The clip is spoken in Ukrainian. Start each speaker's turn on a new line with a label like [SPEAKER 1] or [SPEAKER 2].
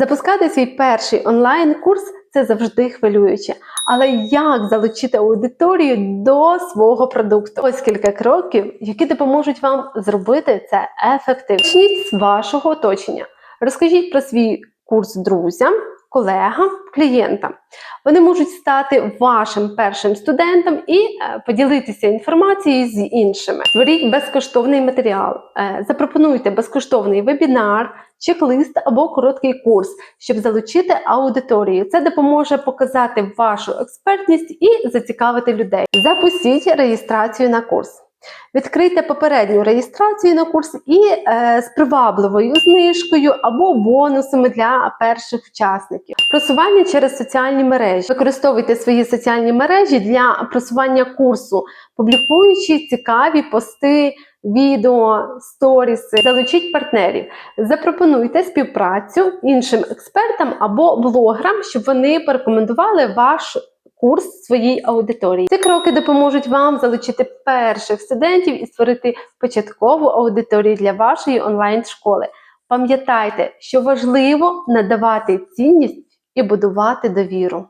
[SPEAKER 1] Запускати свій перший онлайн-курс це завжди хвилююче. Але як залучити аудиторію до свого продукту? Ось кілька кроків, які допоможуть вам зробити це ефективно. Почніть з вашого оточення. Розкажіть про свій курс друзям, колегам, клієнтам. Вони можуть стати вашим першим студентом і е, поділитися інформацією з іншими. Створіть безкоштовний матеріал, е, запропонуйте безкоштовний вебінар, чек-лист або короткий курс, щоб залучити аудиторію. Це допоможе показати вашу експертність і зацікавити людей. Запустіть реєстрацію на курс. Відкрийте попередню реєстрацію на курс і е, з привабливою знижкою або бонусами для перших учасників. Просування через соціальні мережі. Використовуйте свої соціальні мережі для просування курсу, публікуючи цікаві пости, відео, сторіси. Залучіть партнерів. Запропонуйте співпрацю іншим експертам або блогерам, щоб вони порекомендували ваш курс своїй аудиторії. Ці кроки допоможуть вам залучити перших студентів і створити початкову аудиторію для вашої онлайн-школи. Пам'ятайте, що важливо надавати цінність і будувати довіру.